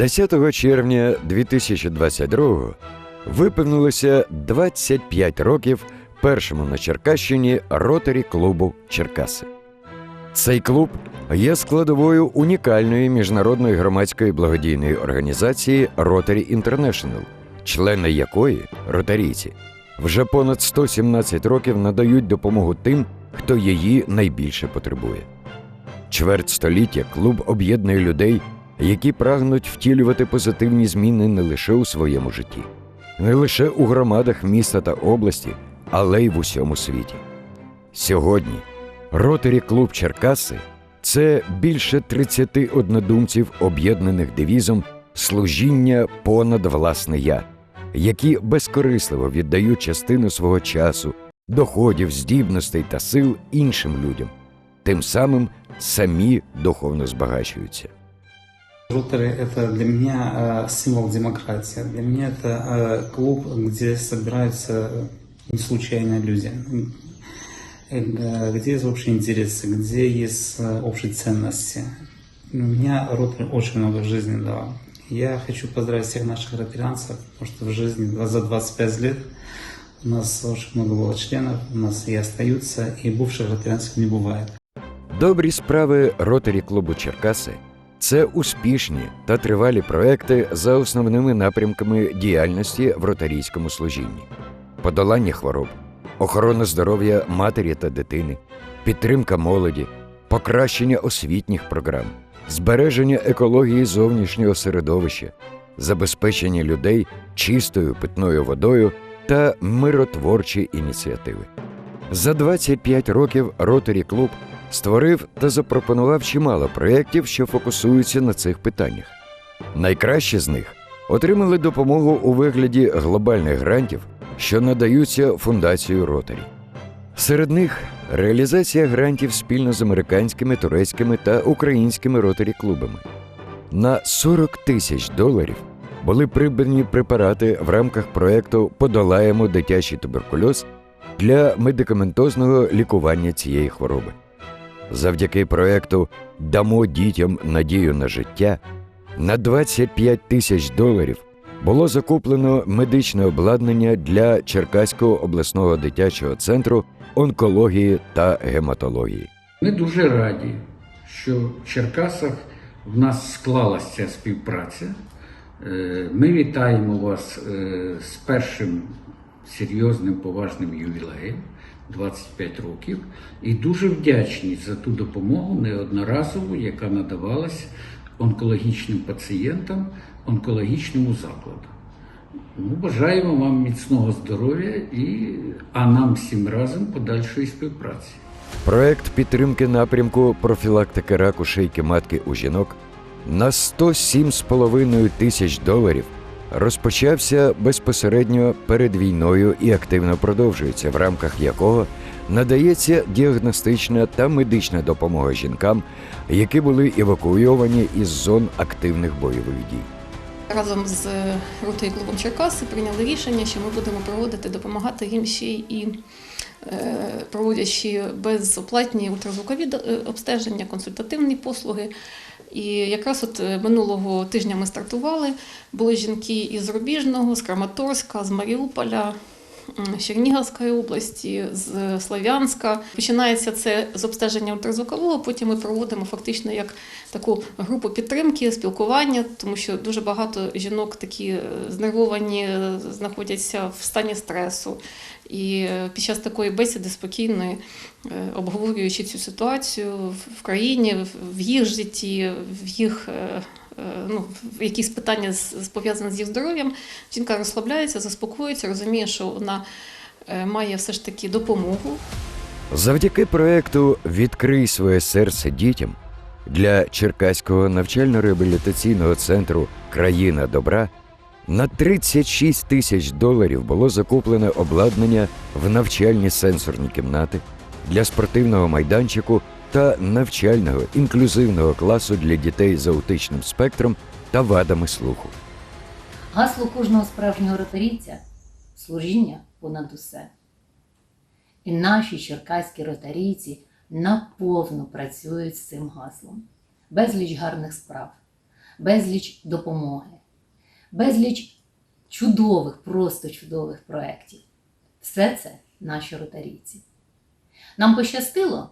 10 червня 2022 виповнилося 25 років першому на Черкащині ротарі клубу Черкаси. Цей клуб є складовою унікальної міжнародної громадської благодійної організації Rotary International, члени якої ротарійці вже понад 117 років надають допомогу тим, хто її найбільше потребує. Чверть століття клуб об'єднує людей, які прагнуть втілювати позитивні зміни не лише у своєму житті, не лише у громадах міста та області, але й в усьому світі. Сьогодні Ротарі клуб Черкаси це більше 30 однодумців, об'єднаних девізом служіння понад власне я, які безкорисливо віддають частину свого часу, доходів, здібностей та сил іншим людям, тим самим самі духовно збагачуються. Ротary – это для меня э, символ демократии. Для меня это э, клуб, где собираются не случайные люди, э, где есть общие интересы, где есть э, общие ценности. У меня Ротary очень много в жизни дала. Я хочу поздравить всех наших ротарианцев, потому что в жизни за 25 лет у нас очень много было членов, у нас и остаются, и бывших ротарианцев не бывает. Добрі справи Ротарі клубу Черкаси це успішні та тривалі проекти за основними напрямками діяльності в ротарійському служінні: подолання хвороб, охорона здоров'я матері та дитини, підтримка молоді, покращення освітніх програм, збереження екології зовнішнього середовища, забезпечення людей чистою питною водою та миротворчі ініціативи. За 25 років Ротарі Клуб створив та запропонував чимало проєктів, що фокусуються на цих питаннях. Найкращі з них отримали допомогу у вигляді глобальних грантів, що надаються фундацією Ротарі. Серед них реалізація грантів спільно з американськими, турецькими та українськими ротарі клубами. На 40 тисяч доларів були придбані препарати в рамках проекту Подолаємо дитячий туберкульоз для медикаментозного лікування цієї хвороби. Завдяки проекту Дамо дітям надію на життя на 25 тисяч доларів було закуплено медичне обладнання для Черкаського обласного дитячого центру онкології та гематології. Ми дуже раді, що в Черкасах в нас склалася ця співпраця. Е, Ми вітаємо вас е, з першим серйозним поважним ювілеєм 25 років і дуже вдячні за ту допомогу неодноразову, яка надавалась онкологічним пацієнтам, онкологічному закладу. Ну, бажаємо вам міцного здоров'я і а нам всім разом подальшої співпраці. Проект підтримки напрямку профілактики раку шийки матки у жінок на 107,5 тисяч доларів розпочався безпосередньо перед війною і активно продовжується, в рамках якого надається діагностична та медична допомога жінкам, які були евакуйовані із зон активних бойових дій. Разом з Ротою клубом Черкаси прийняли рішення, що ми будемо проводити, допомагати їм ще і е, проводячи безоплатні ультразвукові е, обстеження, консультативні послуги. І якраз от е, минулого тижня ми стартували. Були жінки із Рубіжного, з Краматорська, з Маріуполя, з Чернігівської області, з Слов'янська. Починається це з обстеження ультразвукового, потім ми проводимо фактично як таку групу підтримки, спілкування, тому що дуже багато жінок такі е, знервовані, е, знаходяться в стані стресу. І е, під час такої бесіди спокійної, обговорюючи цю ситуацію в- країні, в- їх житті, в їх ну, якісь питання пов'язані з їх здоров'ям, жінка розслабляється, заспокоюється, розуміє, що вона е, має все ж таки допомогу, Завдяки проекту Відкрий своє серце дітям для Черкаського навчально-реабілітаційного центру Країна добра на 36 тисяч доларів було закуплено обладнання в навчальні сенсорні кімнати для спортивного майданчику та навчального інклюзивного класу для дітей з аутичним спектром та вадами слуху. Гасло кожного справжнього ротарійця служіння понад усе. І наші черкаські ротарійці наповну працюють з цим гаслом. Безліч гарних справ, безліч допомоги, безліч чудових, просто чудових проєктів. Все це наші ротарійці. Нам пощастило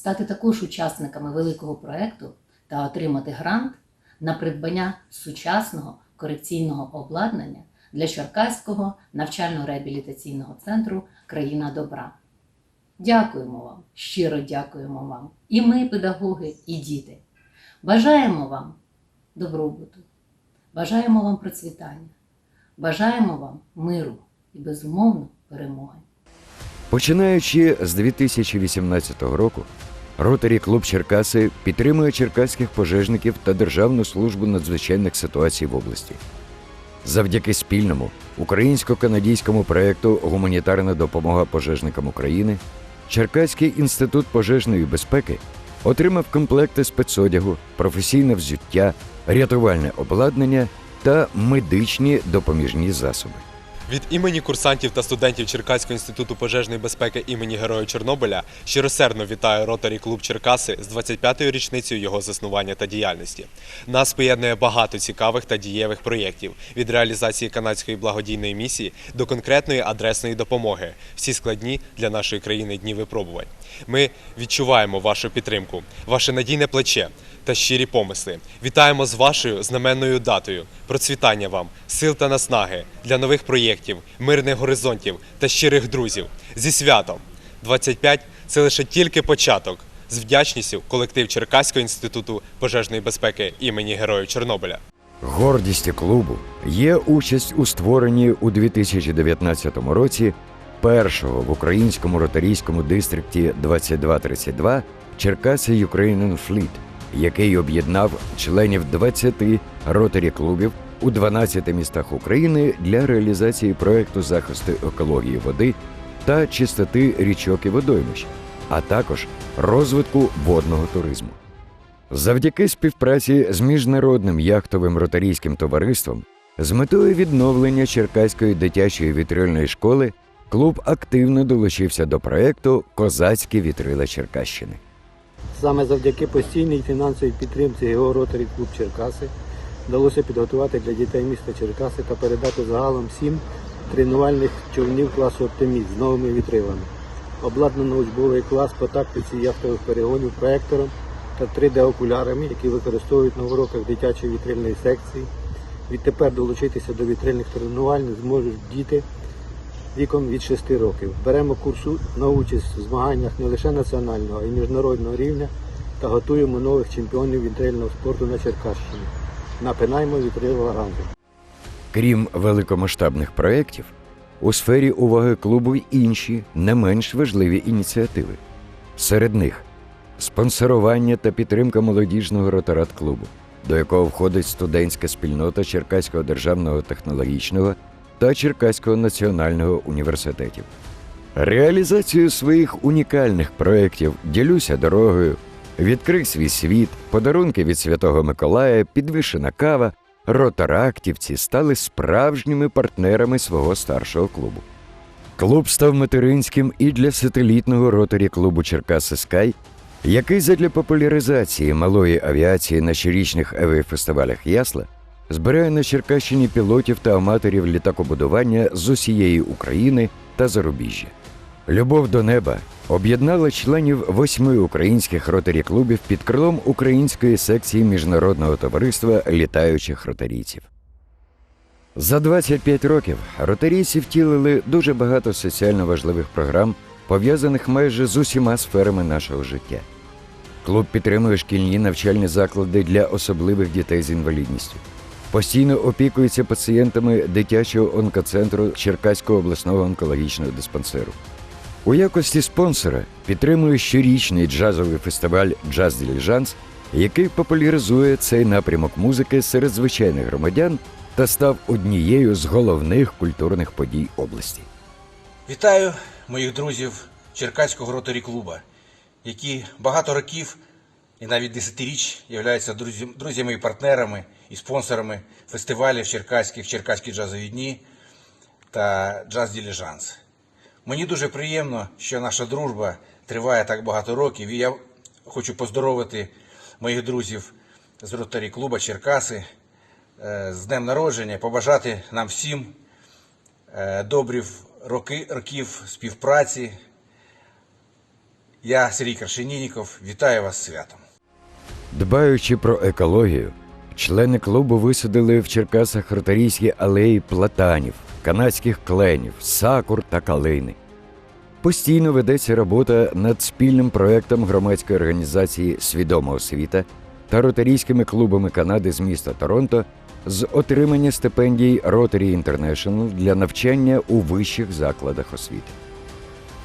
стати також учасниками великого проєкту та отримати грант на придбання сучасного корекційного обладнання для Черкаського навчально-реабілітаційного центру Країна добра. Дякуємо вам, щиро дякуємо вам. І ми, педагоги, і діти. Бажаємо вам добробуту, бажаємо вам процвітання, бажаємо вам миру і безумовно перемоги. Починаючи з 2018 року, Ротарі клуб Черкаси підтримує черкаських пожежників та Державну службу надзвичайних ситуацій в області. Завдяки спільному українсько-канадійському проєкту Гуманітарна допомога пожежникам України Черкаський інститут пожежної безпеки отримав комплекти спецодягу, професійне взуття, рятувальне обладнання та медичні допоміжні засоби. Від імені курсантів та студентів Черкаського інституту пожежної безпеки імені Героя Чорнобиля щиросердно вітаю Ротарі клуб Черкаси з 25-ю річницею його заснування та діяльності. Нас поєднує багато цікавих та дієвих проєктів від реалізації канадської благодійної місії до конкретної адресної допомоги. Всі складні для нашої країни дні випробувань. Ми відчуваємо вашу підтримку, ваше надійне плече та щирі помисли. Вітаємо з вашою знаменною датою. Процвітання вам, сил та наснаги для нових проєктів, мирних горизонтів та щирих друзів. Зі святом! 25 – це лише тільки початок. З вдячністю колектив Черкаського інституту пожежної безпеки імені Героїв Чорнобиля. Гордістю клубу є участь у створенні у 2019 році першого в українському ротарійському дистрикті 2232 Черкаси Ukrainian Fleet, який об'єднав членів 20 ротарі клубів у 12 містах України для реалізації проекту захисту екології води та чистоти річок і водоймищ, а також розвитку водного туризму. Завдяки співпраці з міжнародним яхтовим ротарійським товариством з метою відновлення Черкаської дитячої вітрильної школи клуб активно долучився до проекту Козацькі вітрила Черкащини. Саме завдяки постійній фінансовій підтримці його ротарі клуб Черкаси вдалося підготувати для дітей міста Черкаси та передати загалом сім тренувальних човнів класу Оптиміст з новими вітрилами. Обладнано учбовий клас по тактиці яхтових перегонів проектором та 3D-окулярами, які використовують на уроках дитячої вітрильної секції. Відтепер долучитися до вітрильних тренувань зможуть діти віком від 6 років. Беремо курсу на участь в змаганнях не лише національного, а й міжнародного рівня та готуємо нових чемпіонів вітрильного спорту на Черкащині. Напинаємо вітрила разом. Крім великомасштабних проєктів, у сфері уваги клубу й інші не менш важливі ініціативи. Серед них спонсорування та підтримка молодіжного ротарат-клубу, до якого входить студентська спільнота Черкаського державного технологічного та Черкаського національного університетів. Реалізацію своїх унікальних проєктів Ділюся дорогою, Відкрий свій світ, подарунки від Святого Миколая, підвішена кава, ротарактівці стали справжніми партнерами свого старшого клубу. Клуб став материнським і для сателітного ротарі клубу Черкаси Скай, який задля популяризації малої авіації на щорічних авіафестивалях Ясла збирає на Черкащині пілотів та аматорів літакобудування з усієї України та зарубіжжя. Любов до неба об'єднала членів восьми українських ротарі клубів під крилом української секції міжнародного товариства літаючих ротарійців. За 25 років ротарійці втілили дуже багато соціально важливих програм, пов'язаних майже з усіма сферами нашого життя. Клуб підтримує шкільні навчальні заклади для особливих дітей з інвалідністю. Постійно опікується пацієнтами дитячого онкоцентру Черкаського обласного онкологічного диспансеру. У якості спонсора підтримує щорічний джазовий фестиваль Джаз Діліжанс, який популяризує цей напрямок музики серед звичайних громадян та став однією з головних культурних подій області. Вітаю моїх друзів Черкаського ротарі клуба, які багато років і навіть десятиріч являються друзями і партнерами і спонсорами фестивалів черкаських Черкаські джазові дні та джаз Діліжанс. Мені дуже приємно, що наша дружба триває так багато років, і я хочу поздоровити моїх друзів з ротарі клуба Черкаси е, з днем народження, побажати нам всім е, добрів роки, років співпраці. Я, Сергій Крашенініков, вітаю вас з святом. Дбаючи про екологію, члени клубу висадили в Черкасах ротарійські алеї платанів, канадських кленів, сакур та калини. Постійно ведеться робота над спільним проектом громадської організації Свідома освіта та ротарійськими клубами Канади з міста Торонто з отримання стипендій Rotary International для навчання у вищих закладах освіти.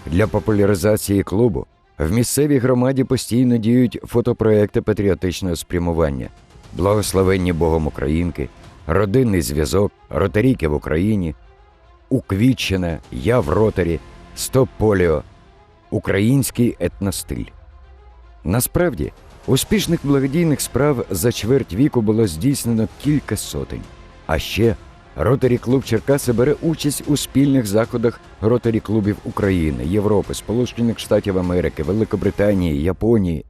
Для популяризації клубу в місцевій громаді постійно діють фотопроекти патріотичного спрямування, благословенні Богом Українки, родинний зв'язок, ротарійки в Україні, Уквітчина, Я в ротарі, Стоп Поліо, український етностиль. Насправді, успішних благодійних справ за чверть віку було здійснено кілька сотень. А ще Ротарі Клуб Черкаси бере участь у спільних заходах ротарі клубів України, Європи, Сполучених Штатів Америки, Великобританії, Японії.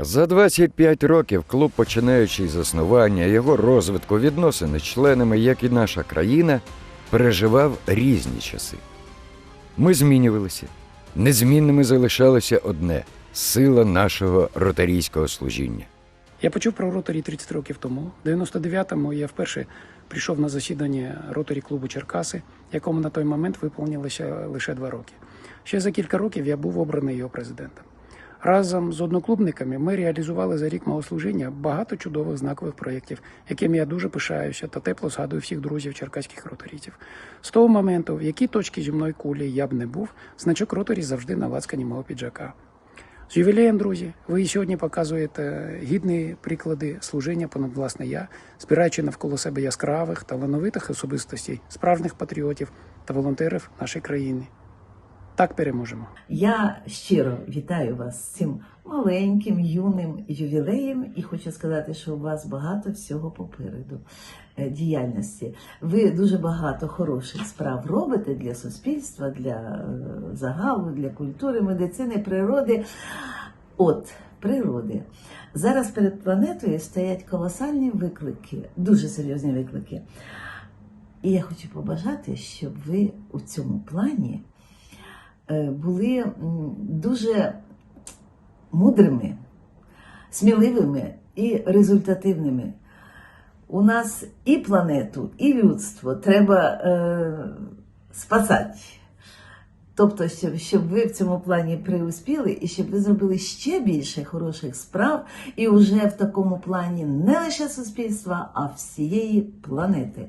За 25 років клуб, починаючи з заснування його розвитку відносини з членами, як і наша країна, переживав різні часи. Ми змінювалися. Незмінними залишалося одне сила нашого ротарійського служіння. Я почув про роторі 30 років тому. В 99-му я вперше прийшов на засідання роторі клубу Черкаси, якому на той момент виповнилося лише два роки. Ще за кілька років я був обраний його президентом. Разом з одноклубниками ми реалізували за рік мого служіння багато чудових знакових проєктів, якими я дуже пишаюся та тепло згадую всіх друзів черкаських роторійців. З того моменту, в якій точці земної кулі я б не був, значок роторі завжди на лацкані мого піджака. З ювілеєм, друзі, ви сьогодні показуєте гідні приклади служіння понад власне я, збираючи навколо себе яскравих, талановитих особистостей, справжніх патріотів та волонтерів нашої країни. Так переможемо. Я щиро вітаю вас з цим маленьким юним ювілеєм і хочу сказати, що у вас багато всього попереду е, діяльності. Ви дуже багато хороших справ робите для суспільства, для е, загалу, для культури, медицини, природи. От природи. Зараз перед планетою стоять колосальні виклики, дуже серйозні виклики. І я хочу побажати, щоб ви у цьому плані були дуже мудрими, сміливими і результативними. У нас і планету, і людство треба е, спасати. Тобто, щоб, щоб ви в цьому плані преуспіли і щоб ви зробили ще більше хороших справ, і вже в такому плані не лише суспільства, а всієї планети.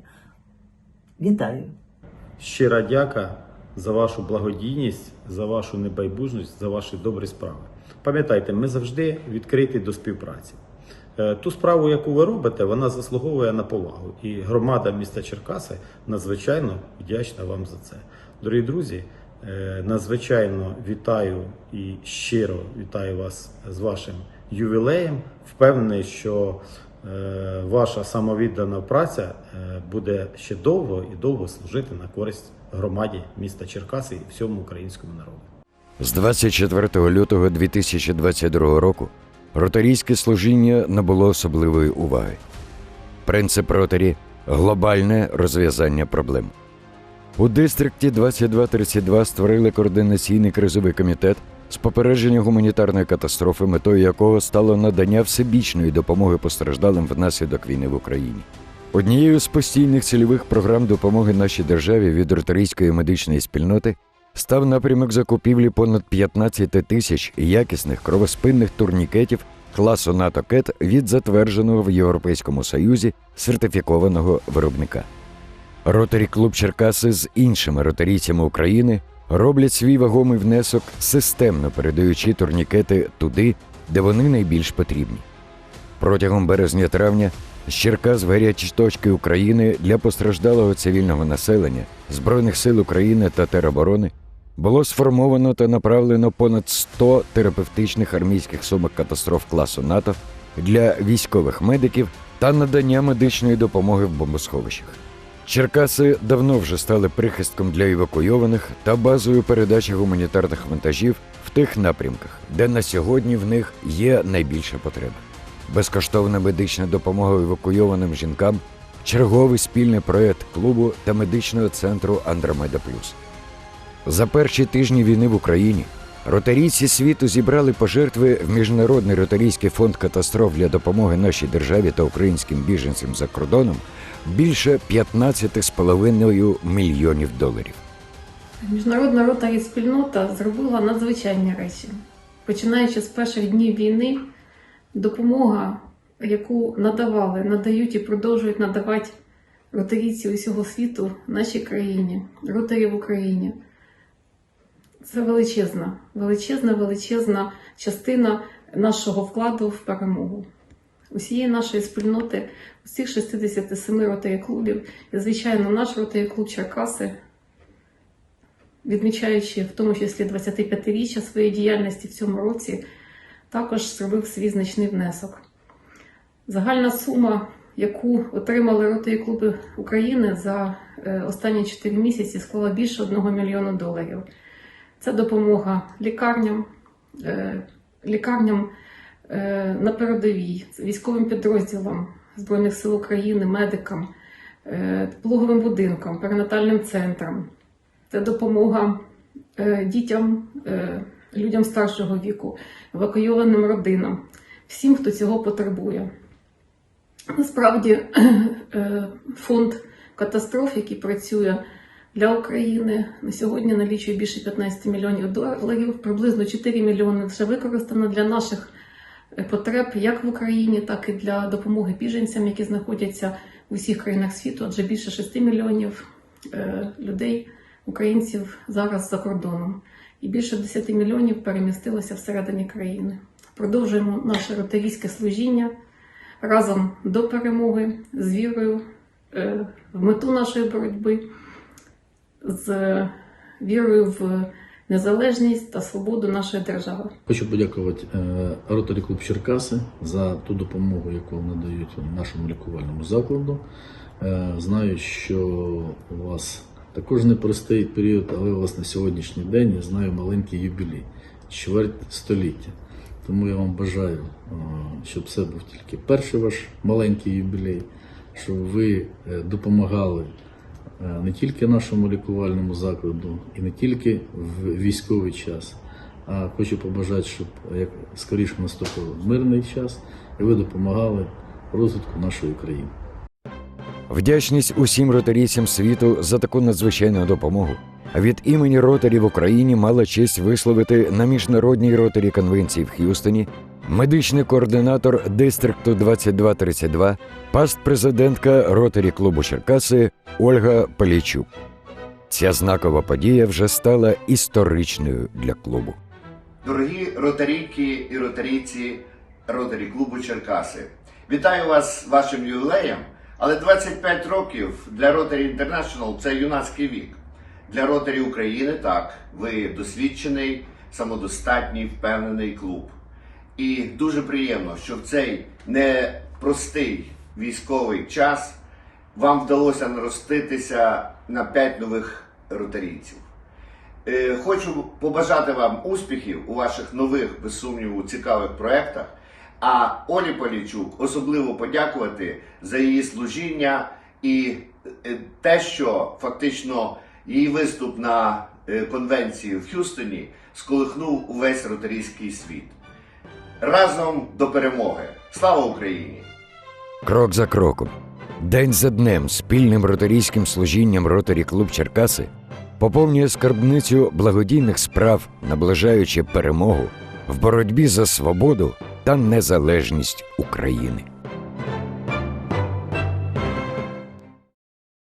Вітаю! Щира дяка за вашу благодійність, за вашу небайбужність, за ваші добрі справи. Пам'ятайте, ми завжди відкриті до співпраці. Е, Ту справу, яку ви робите, вона заслуговує на повагу. І громада міста Черкаси надзвичайно вдячна вам за це. Дорогі друзі, е, надзвичайно вітаю і щиро вітаю вас з вашим ювілеєм. Впевнений, що е, ваша самовіддана праця буде ще довго і довго служити на користь громаді міста Черкаси і всьому українському народу. З 24 лютого 2022 року ротарійське служіння набуло особливої уваги. Принцип ротарі глобальне розв'язання проблем. У дистрикті 2232 створили координаційний кризовий комітет з попередження гуманітарної катастрофи, метою якого стало надання всебічної допомоги постраждалим внаслідок війни в Україні. Однією з постійних цільових програм допомоги нашій державі від ротарійської медичної спільноти став напрямок закупівлі понад 15 тисяч якісних кровоспинних турнікетів класу НАТО КЕТ від затвердженого в Європейському Союзі сертифікованого виробника. Ротарі клуб Черкаси з іншими ротарійцями України роблять свій вагомий внесок, системно передаючи турнікети туди, де вони найбільш потрібні. Протягом березня-травня з Черкас гарячі точки України для постраждалого цивільного населення, Збройних сил України та тероборони було сформовано та направлено понад 100 терапевтичних армійських сумок катастроф класу НАТО для військових медиків та надання медичної допомоги в бомбосховищах. Черкаси давно вже стали прихистком для евакуйованих та базою передачі гуманітарних вантажів в тих напрямках, де на сьогодні в них є найбільша потреба. Безкоштовна медична допомога евакуйованим жінкам, черговий спільний проєкт клубу та медичного центру Андромеда Плюс. За перші тижні війни в Україні ротарійці світу зібрали пожертви в Міжнародний ротарійський фонд катастроф для допомоги нашій державі та українським біженцям за кордоном більше 15,5 мільйонів доларів. Міжнародна ротарі спільнота зробила надзвичайні речі. Починаючи з перших днів війни, допомога, яку надавали, надають і продовжують надавати ротарійці усього світу нашій країні, ротарі в Україні. Це величезна, величезна, величезна частина нашого вкладу в перемогу. Усієї нашої спільноти, усіх 67 ротарі клубів, і, звичайно, наш ротарі клуб Черкаси відмічаючи в тому числі 25-річчя своєї діяльності в цьому році, також зробив свій значний внесок. Загальна сума, яку отримали роти і клуби України за е, останні 4 місяці, склала більше 1 мільйона доларів. Це допомога лікарням, е, лікарням е, на передовій, військовим підрозділам Збройних сил України, медикам, пологовим будинкам, перинатальним центрам. Це допомога дітям, людям старшого віку, евакуйованим родинам, всім, хто цього потребує. Насправді, е, фонд катастроф, який працює для України, на сьогодні налічує більше 15 мільйонів доларів, приблизно 4 мільйони вже використано для наших е, потреб як в Україні, так і для допомоги біженцям, які знаходяться в усіх країнах світу, адже більше 6 мільйонів е, людей українців зараз за кордоном, і більше 10 мільйонів перемістилося всередині країни. Продовжуємо наше ротарійське служіння разом до перемоги з вірою е, в мету нашої боротьби, з вірою в незалежність та свободу нашої держави. Хочу подякувати е, Ротарі Клуб Черкаси за ту допомогу, яку надають нашому лікувальному закладу. Е, Знаю, що у вас також непростий період, але у вас на сьогоднішній день я знаю маленький юбілей чверть століття. Тому я вам бажаю, е, щоб це був тільки перший ваш маленький юбілей, щоб ви е, допомагали е, не тільки нашому лікувальному закладу і не тільки в військовий час. А хочу побажати, щоб як скоріше наступив мирний час, і ви допомагали розвитку нашої країни. Вдячність усім ротарійцям світу за таку надзвичайну допомогу. Від імені ротарів в Україні мала честь висловити на міжнародній ротарі конвенції в Х'юстоні медичний координатор дистрикту 2232, паст президентка ротарі клубу Черкаси Ольга Полійчук. Ця знакова подія вже стала історичною для клубу. Дорогі ротарійки і ротарійці ротарі клубу Черкаси, вітаю вас з вашим ювілеєм, але 25 років для Rotary International – це юнацький вік. Для Rotary України так, ви досвідчений, самодостатній, впевнений клуб. І дуже приємно, що в цей непростий військовий час вам вдалося нароститися на 5 нових ротарійців. Е, Хочу побажати вам успіхів у ваших нових, без сумніву, цікавих проєктах. А Олі Полічук особливо подякувати за її служіння і е, те, що фактично її виступ на е, конвенції в Х'юстоні сколихнув увесь ротарійський світ. Разом до перемоги! Слава Україні! Крок за кроком, день за днем, спільним ротарійським служінням Ротарі Клуб Черкаси поповнює скарбницю благодійних справ, наближаючи перемогу в боротьбі за свободу та незалежність України.